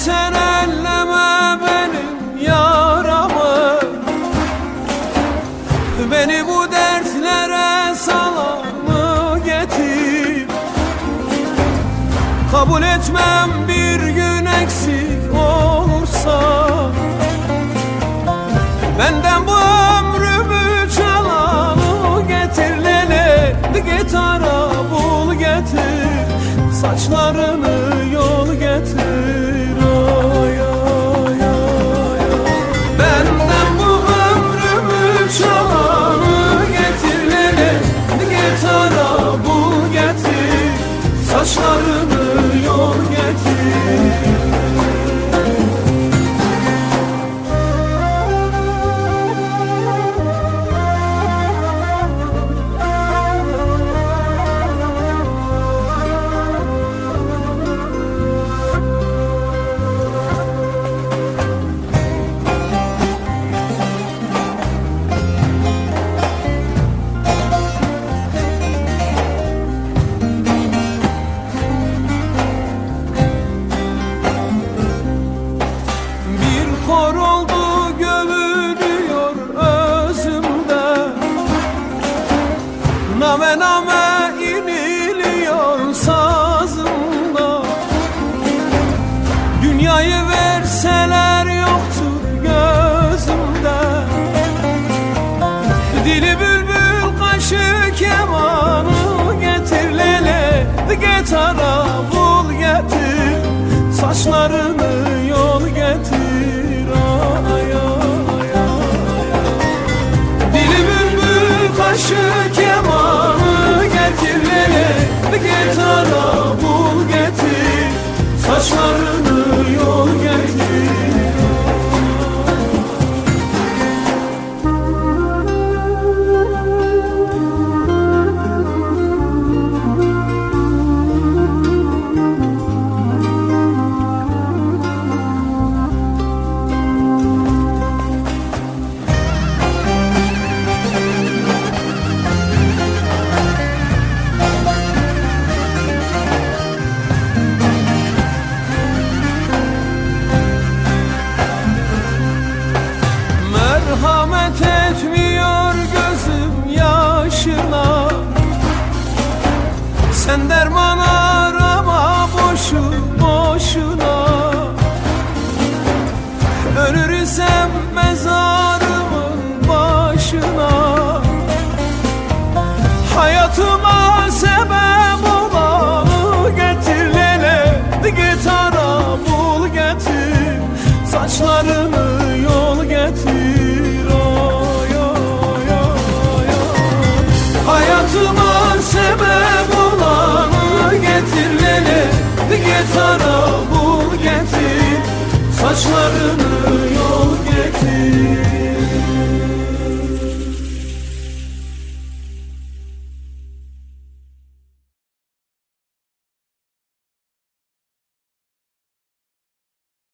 sen elleme benim yaramı. Beni bu dertlere salamı getir. Kabul etmem bir gün eksik olursa. Benden bu ömrümü çalanı getir Lele. Git ara bul getir Saçlarını. Saçlarını Gitara bul getir. Saçlarını Hayatıma sebep olanı getir lele. Git bul getir Saçlarını yol getir. Oy, oy, oy, oy. Hayatıma sebep olanı getir lele. Git bul getir Saçlarını yol getir.